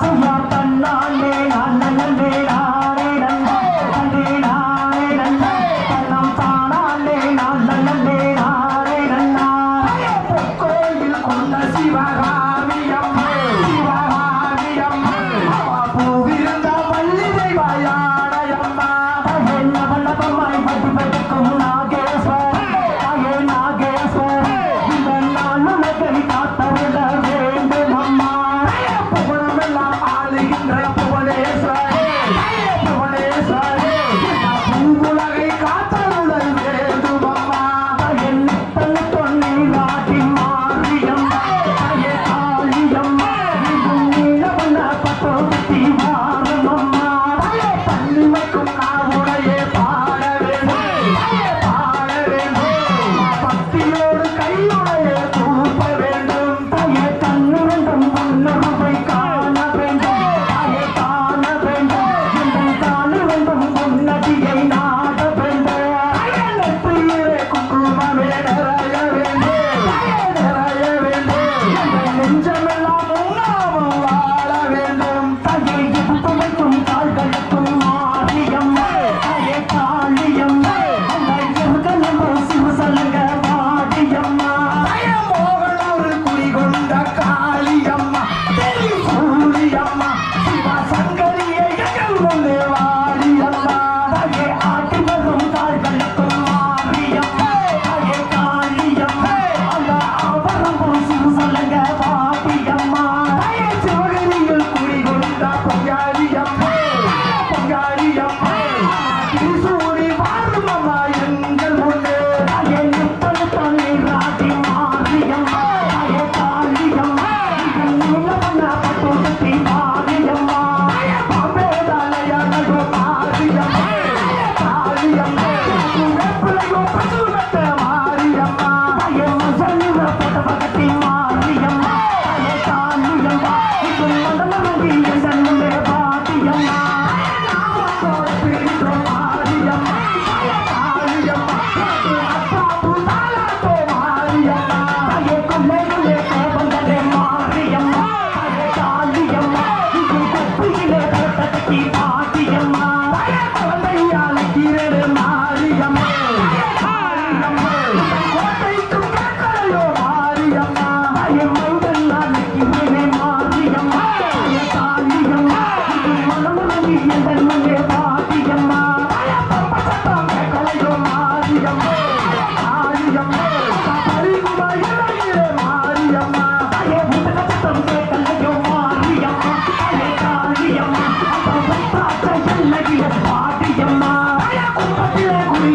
ஐயா தன்னாலே நான் நல்ல நன்னே பாட்டியம்மா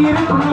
இருக்கும்